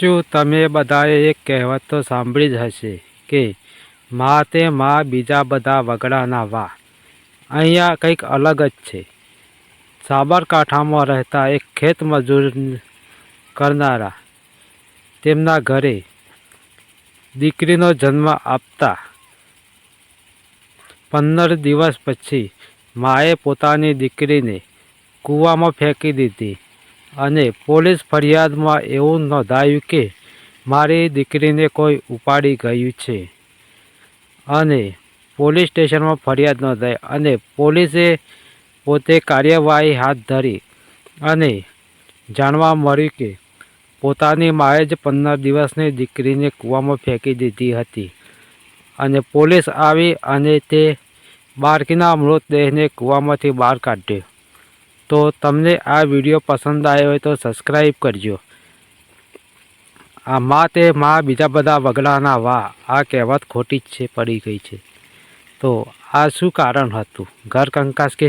શું તમે બધાએ એક કહેવત તો સાંભળી જ હશે કે મા તે મા બીજા બધા વગડાના વા. અહીંયા કંઈક અલગ જ છે. સાબરકાંઠામાં રહેતા એક ખેત મજૂર કરનારા તેમના ઘરે દીકરીનો જન્મ આપતા પંદર દિવસ પછી માએ પોતાની દીકરીને કૂવામાં ફેંકી દીધી. અને પોલીસ ફરિયાદમાં એવું નોંધાયું કે મારી દીકરીને કોઈ ઉપાડી ગયું છે. અને પોલીસ સ્ટેશનમાં ફરિયાદ નોંધાઈ અને પોલીસે પોતે કાર્યવાહી હાથ ધરી અને જાણવા મળ્યું કે પોતાની માએ જ પંદર દિવસની દીકરીને કૂવામાં ફેંકી દીધી હતી. અને પોલીસ આવી અને તે બાળકીના મૃતદેહને કૂવામાંથી બહાર કાઢ્યો. તો તમને આ વીડિયો પસંદ આવ્યો હોય તો સબસ્ક્રાઈબ કરજો. આ મા તે મા બીજા બધા વગડાના વા આ કહેવત ખોટી જ છે, પડી ગઈ છે. તો આ શું કારણ હતું? ઘર કંકાસ કે